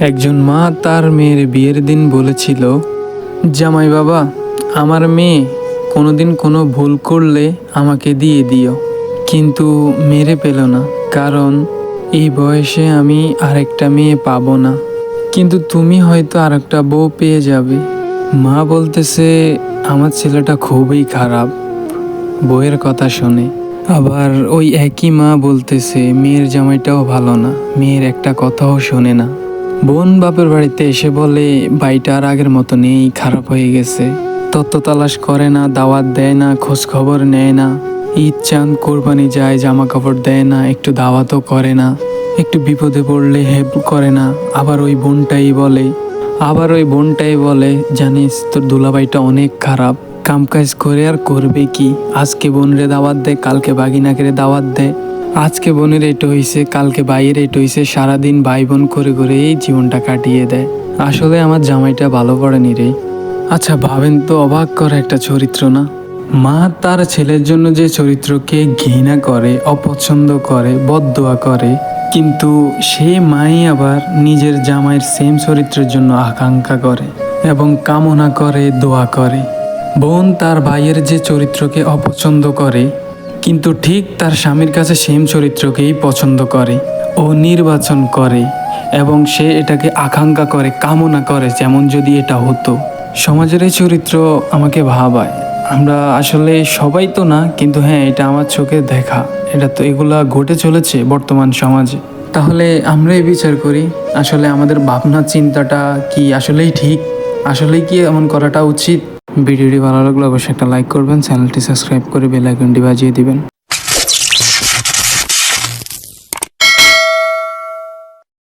একজন মা তার মেয়ের বিয়ের দিন বলেছিল, জামাই বাবা, আমার মেয়ে কোনোদিন কোনো ভুল করলে আমাকে দিয়ে দিও। কিন্তু মেরে পেল না, কারণ এই বয়সে আমি আরেকটা মেয়ে পাবো না। কিন্তু তুমি হয়তো আরেকটা বউ পেয়ে যাবে। মা বলতেছে, আমার ছেলেটা খুবই খারাপ। বইয়ের কথা শুনে। আবার ওই একই মা বলতেছে, মেয়ের জামাইটাও ভালো না, মেয়ের একটা কথাও শোনে না। বোন বাপের বাড়িতে এসে বলে বাড়িটা আর আগের মতো নেই, খারাপ হয়ে গেছে। তত্ত্ব তালাশ করে না, দাওয়াত দেয় না, খোঁজ খবর নেয় না। ঈদ চান, কোরবানি যায়, জামা কাপড় দেয় না, একটু দাওয়াতও করে না। একটু বিপদে পড়লে হেল্প করে না। আবার ওই বোনটাই বলে, আবার ওই বোনটাই বলে, জানিস, তোর দুলাভাইটা অনেক খারাপ। কামকাজ করে আর করবে কি? আজকে বোনরে দাওয়াত দেয় কালকে বাগিনাকে দাওয়াত দেয় আজকে বোনের এটা হইছে, কালকে ভাইয়ের এটা হইছে, সারাদিন ভাই বোন করে করে এই জীবনটা কাটিয়ে দেয়। আসলে আমার জামাইটা ভালো পড়েনি রে। আচ্ছা ভাবেন তো অবাক করে একটা চরিত্র না? মা তার ছেলের জন্য যে চরিত্রকে ঘৃণা করে, অপছন্দ করে, বদদোয়া করে, কিন্তু সে মাই আবার নিজের জামাইয়ের সেম চরিত্রের জন্য আকাঙ্ক্ষা করে এবং কামনা করে, দোয়া করে। বোন তার ভাইয়ের যে চরিত্রকে অপছন্দ করে কিন্তু ঠিক তার স্বামীর কাছে সেম চরিত্রকেই পছন্দ করে ও নির্বাচন করে এবং সে এটাকে আকাঙ্ক্ষা করে, কামনা করে যেমন যদি এটা হতো। সমাজের এই চরিত্র আমাকে ভাবায়। আমরা আসলে সবাই তো না, কিন্তু হ্যাঁ এটা আমার চোখে দেখা। এটা তো এগুলা ঘটে চলেছে বর্তমান সমাজে। তাহলে আমরাই বিচার করি, আসলে আমাদের ভাবনা চিন্তাটা কি আসলেই ঠিক? আসলেই কি এমন করাটা উচিত? ভিডিওটি ভালো লাগলে অবশ্যই একটা লাইক করবেন চ্যানেলটি সাবস্ক্রাইব করে বেল আইকনটি বাজিয়ে দিবেন।